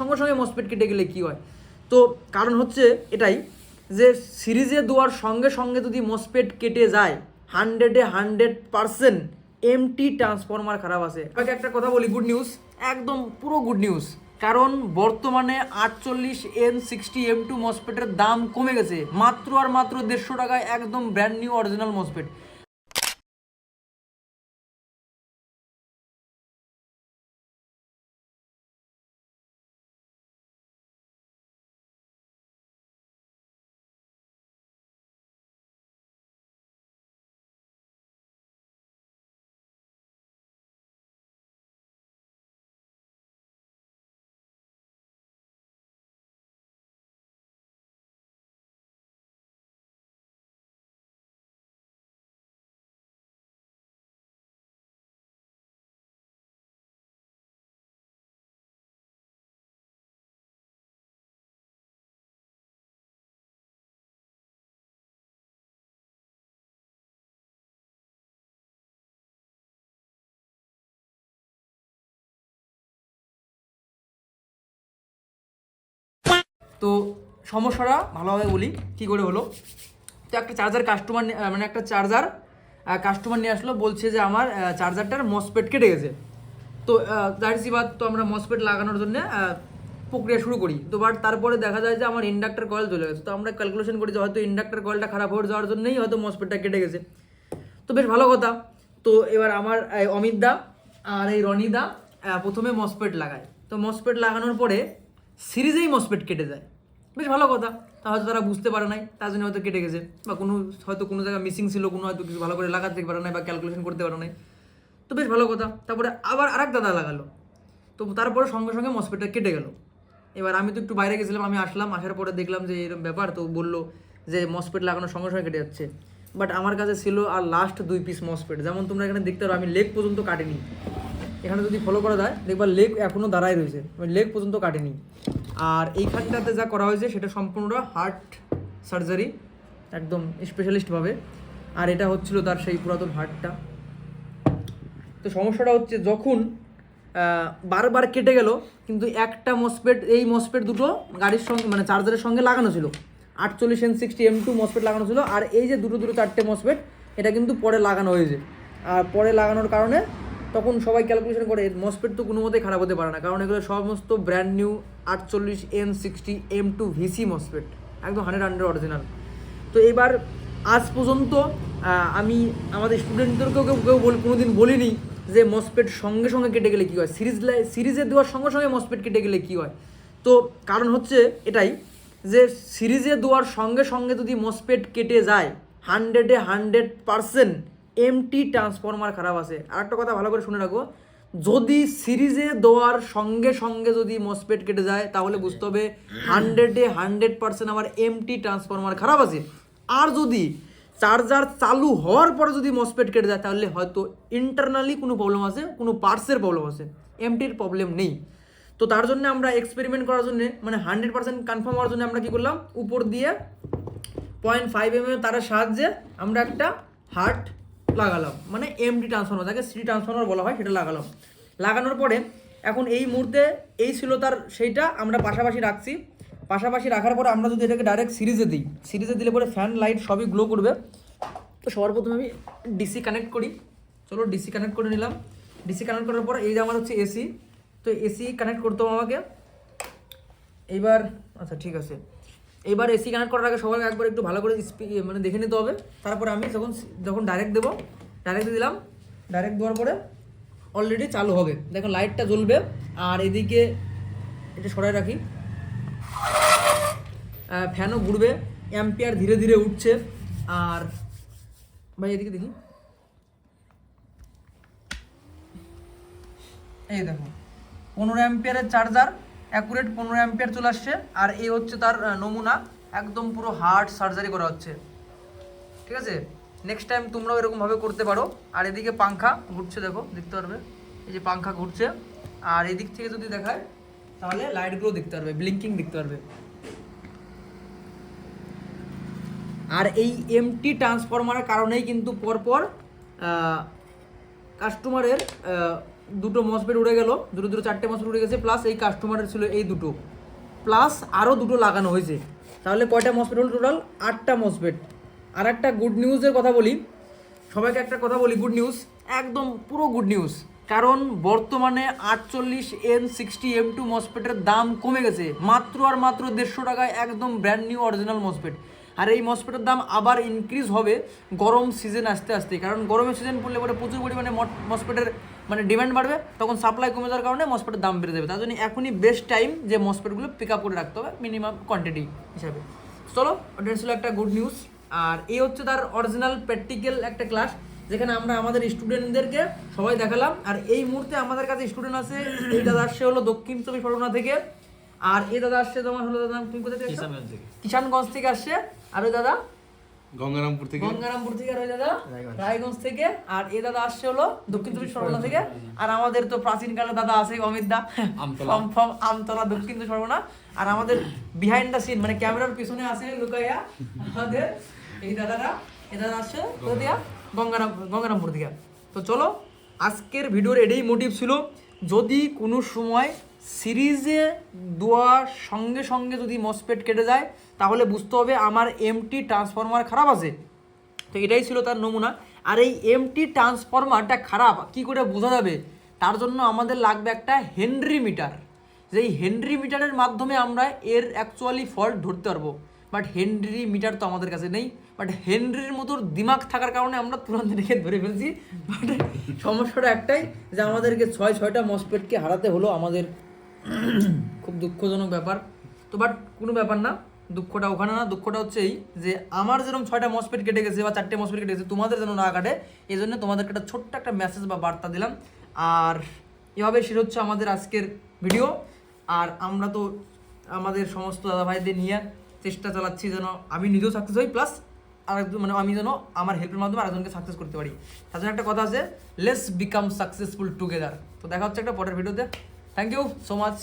সঙ্গে সঙ্গে মসপেট কেটে গেলে কি হয়? তো কারণ হচ্ছে এটাই যে সিরিজে দেওয়ার সঙ্গে সঙ্গে যদি মসপেট কেটে যায় হান্ড্রেডে হান্ড্রেড পারসেন্ট এমটি ট্রান্সফরমার খারাপ আছে। আপনাকে একটা কথা বলি গুড নিউজ একদম পুরো গুড নিউজ কারণ বর্তমানে আটচল্লিশ এন সিক্সটি এম টু মসপেটের দাম কমে গেছে, মাত্র আর মাত্র দেড়শো টাকায় একদম ব্র্যান্ড নিউ অরিজিনাল মসপেট তো সমস্যাটা ভালোভাবে বলি কি করে হলো? তো একটা চার্জার কাস্টমার মানে একটা চার্জার কাস্টমার নিয়ে আসলো বলছে যে আমার চার্জারটার মসপেট কেটে গেছে। তো জাহির বাদ তো আমরা মসপেট লাগানোর জন্য প্রক্রিয়া শুরু করি। তো বাট তারপরে দেখা যায় যে আমার ইন্ডাক্টর কয়েল চলে গেছে। তো আমরা ক্যালকুলেশন করি যে হয়তো ইন্ডাক্টর কয়েলটা খারাপ হয়ে যাওয়ার জন্যই হয়তো মসপেটটা কেটে গেছে। তো বেশ ভালো কথা। তো এবার আমার অমিত দা আর এই রনিদা আহ, প্রথমে মসপেট লাগায়। তো মসপেট লাগানোর পরে সিরিজেই মসপেট কেটে যায় বেশ ভালো কথা। তা হয়তো তারা বুঝতে পারে নাই, তার জন্য হয়তো কেটে গেছে। বা কোনো, হয়তো কোনো জায়গায় মিসিং ছিল, কোনো হয়তো কিছু ভালো করে লাগাতে পারে নাই বা ক্যালকুলেশন করতে পারে নাই। তো বেশ ভালো কথা। তারপরে আবার আরেক দাদা লাগালো। তো তারপরে সঙ্গে সঙ্গে মসপেটটা কেটে গেল। এবার আমি তো একটু বাইরে গেছিলাম, আমি আসলাম, আসার পরে দেখলাম যে এরকম ব্যাপার, তো বলল যে মসপেট লাগানোর সঙ্গে সঙ্গে কেটে যাচ্ছে। বাট আমার কাছে ছিল আর লাস্ট দুই পিস মসপেট যেমন তোমরা এখানে দেখতে পারো, আমি লেগ পর্যন্ত কাটিনি। এখানে যদি ফলো করা যায়, দেখবা লেগ এখনও দাঁড়ায় রয়েছে। লেগ পর্যন্ত কাটেনি। আর এইখানটাতে যা করা হয়েছে, সেটা সম্পূর্ণটা হার্ট সার্জারি একদম স্পেশালিস্টভাবে আর এটা হচ্ছিল তার সেই পুরাতন হার্টটা তো সমস্যাটা হচ্ছে যখন বারবার কেটে গেল, কিন্তু একটা মসপেট এই মসপেট দুটো গাড়ির সঙ্গে মানে চার্জারের সঙ্গে লাগানো ছিল। আটচল্লিশ N sixty M two MOSFET লাগানো ছিল। আর এই যে দুটো দুটো চারটে মসপেট এটা কিন্তু পরে লাগানো হয়েছে। আর পরে লাগানোর কারণে তখন সবাই ক্যালকুলেশন করে মসপেট তো কোনো মতেই খারাপ হতে পারে না, কারণ এগুলো সমস্ত ব্র্যান্ড নিউ আটচল্লিশ N sixty M two VC MOSFET একদম হান্ড্রেড হান্ড্রেড অরিজিনাল তো এবার আজ পর্যন্ত আমি আমাদের স্টুডেন্টদেরকেও কেউ কেউ বল, কোনোদিন বলিনি যে মসপেট সঙ্গে সঙ্গে কেটে গেলে কী হয়? সিরিজ লাই সিরিজে দেওয়ার সঙ্গে সঙ্গে মসপেট কেটে গেলে কী হয়? তো কারণ হচ্ছে এটাই যে সিরিজে দেওয়ার সঙ্গে সঙ্গে যদি মসপেট কেটে যায় হান্ড্রেডে হান্ড্রেড পারসেন্ট এমটি ট্রান্সফরমার খারাপ আছে। আর একটা কথা ভালো করে শুনে রাখো, যদি সিরিজে দেওয়ার সঙ্গে সঙ্গে যদি মসপেট কেটে যায়, তাহলে বুঝতে হবে হান্ড্রেডে হান্ড্রেড পার্সেন্ট আমার এমটি ট্রান্সফরমার খারাপ আছে। আর যদি চার্জার চালু হওয়ার পরে যদি মসপেট কেটে যায়, তাহলে হয়তো ইন্টারনালি কোনো প্রবলেম আছে, কোনো পার্টসের প্রবলেম আছে। এমটির প্রবলেম নেই। তো তার জন্য আমরা এক্সপেরিমেন্ট করার জন্য মানে হান্ড্রেড পার্সেন্ট কনফার্ম হওয়ার জন্য আমরা কী করলাম? উপর দিয়ে পয়েন্ট ফাইভ এম এম তারের সাহায্যে আমরা একটা হার্ট লাগালাম। মানে এমডি ট্রান্সফর্মার যাকে সিটি ট্রান্সফর্মার বলা হয়, সেটা লাগালাম। লাগানোর পরে এখন এই মুহূর্তে এই ছিল তার সেইটা, আমরা পাশাপাশি রাখছি। পাশাপাশি রাখার পরে আমরা যদি এটাকে ডাইরেক্ট সিরিজে দিই সিরিজে দিলে পরে ফ্যান লাইট সবই গ্লো করবে। তো সবার প্রথমে আমি ডিসি কানেক্ট করি। চলো ডিসি কানেক্ট করে নিলাম। ডিসি কানেক্ট করার পর এই যে আমার হচ্ছে এসি তো এসি কানেক্ট করতে হবে আমাকে। এইবার আচ্ছা ঠিক আছে। এবার এসি কানেক্ট করার আগে সবাই একবার একটু ভালো করে স্পি- মানে দেখে নিতে হবে। তারপরে আমি যখন যখন ডাইরেক্ট দেবো ডাইরেক্ট দিলাম। ডাইরেক্ট দেওয়ার পরে অলরেডি চালু হবে। দেখো লাইটটা জ্বলবে। আর এদিকে এটা সরাই রাখি। ফ্যানও ঘুরবে। অ্যাম্পিয়ার ধীরে ধীরে উঠছে। আর ভাই, এদিকে দেখি। এই দেখো, পনেরো অ্যাম্পিয়ারের চার্জার অ্যাকুরেট পনেরো অ্যাম্পিয়ার চলে আসছে, আর এই হচ্ছে তার নমুনা। একদম পুরো হার্ট সার্জারি করা হচ্ছে। ঠিক আছে? নেক্সট টাইম তোমরাও এরকমভাবে করতে পারো। আর এদিকে পাংখা ঘুরছে, দেখো, দেখতে পারবে? এই যে পাংখা ঘুরছে। আর এদিক থেকে যদি দেখায়, তাহলে লাইটগুলো দেখতে পারবে ব্লিঙ্কিং দেখতে পারবে। আর এই এমটি ট্রান্সফরমারের কারণেই কিন্তু পরপর কাস্টমারের দুটো মসপেট উড়ে গেল, দুটো দুটো চারটে মসপেট উড়ে গেছে প্লাস এই কাস্টমারের ছিল এই দুটো। প্লাস আরও দুটো লাগানো হয়েছে। তাহলে কয়টা মসপেট হলো টোটাল আটটা মসপেট আর একটা গুড নিউজের কথা বলি। সবাইকে একটা কথা বলি গুড নিউজ একদম পুরো গুড নিউজ কারণ বর্তমানে আটচল্লিশ এন সিক্সটি এম টু মসপেটের দাম কমে গেছে। মাত্র আর মাত্র দেড়শো টাকায় একদম ব্র্যান্ড নিউ অরিজিনাল মসপেট আর এই মসপেটের দাম আবার ইনক্রিজ হবে গরম সিজন আসতে আসতে। কারণ গরমের সিজন পড়লে পরে প্রচুর পরিমাণে মসপেটের মানে ডিমান্ড বাড়বে তখন সাপ্লাই কমে যাওয়ার কারণে মসপেটের দাম বেড়ে যাবে। তার জন্য এখনই বেস্ট টাইম যে মসপেটগুলো পিক আপ করে রাখতে হবে মিনিমাম কোয়ান্টিটি হিসাবে। চলো ওটা ছিল একটা গুড নিউজ আর এই হচ্ছে তার অরিজিনাল প্র্যাকটিক্যাল একটা ক্লাস যেখানে আমরা আমাদের স্টুডেন্টদেরকে সবাই দেখালাম। আর এই মুহূর্তে আমাদের কাছে স্টুডেন্ট আছে এই দাদা আসছে হলো দক্ষিণ চব্বিশ পরগনা থেকে। আর এই দাদা আসছে তোমার হলো দাদা তুমি কোথা থেকে। কিষানগঞ্জ থেকে আসছে। আর ওই দাদা গঙ্গারামপুর থেকে? গঙ্গারামপুর থেকে আর ওই দাদা রায়গঞ্জ। থেকে। আর এই দাদা আসছে হলো দক্ষিণ চব্বিশ পরগনা থেকে। আর আমাদের তো প্রাচীন কালে দাদা আছে অমিত দা। আমতলা। দক্ষিণ চব্বিশ পরগনা। আর আমাদের বিহাইন্ড দ্য সিন মানে ক্যামেরার পিছনে আছে লুকাইয়া আমাদের এই দাদারা। এই দাদা আসছে কোথা গঙ্গারাম গঙ্গারামপুর থেকে। তো চলো আজকের ভিডিওর এটাই মোটিভ ছিল যদি কোনো সময় সিরিজে দেওয়ার সঙ্গে সঙ্গে যদি মসপেট কেটে যায়, তাহলে বুঝতে হবে আমার এমটি ট্রান্সফরমার খারাপ আছে। তো এটাই ছিল তার নমুনা। আর এই এমটি ট্রান্সফরমারটা খারাপ, কি করে বোঝা যাবে? তার জন্য আমাদের লাগবে একটা হেনরি মিটার। যেই হেনরি মিটারের মাধ্যমে আমরা এর অ্যাকচুয়ালি ফল্ট ধরতে পারব। বাট হেনরি মিটার তো আমাদের কাছে নেই। বাট হেনরির মতো দিমাগ থাকার কারণে আমরা তুরন্ত রেখে ধরে ফেলছি। বাট সমস্যাটা একটাই যে আমাদেরকে ছয় ছয়টা মসপেটকে হারাতে হলো আমাদের খুব দুঃখজনক ব্যাপার। তো বাট কোনো ব্যাপার না, দুঃখটা ওখানে না, দুঃখটা হচ্ছে এই যে আমার যেরকম ছয়টা মসপেট কেটে গেছে বা চারটে মসপেট কেটে গেছে, তোমাদের যেন না কাটে এই জন্য তোমাদেরকে একটা ছোট্ট একটা মেসেজ বা বার্তা দিলাম। আর এভাবে শেষ হচ্ছে আমাদের আজকের ভিডিও আর আমরা তো আমাদের সমস্ত দাদা ভাইদের নিয়ে চেষ্টা চালাচ্ছি যেন আমি নিজেও সাকসেস হই প্লাস আরেকজন মানে আমি যেন আমার হেল্পের মাধ্যমে আরেকজনকে সাকসেস করতে পারি। জন্য একটা কথা আছে লেস বিকাম সাকসেসফুল টুগেদার তো দেখা হচ্ছে একটা পরের ভিডিওতে thank you so much.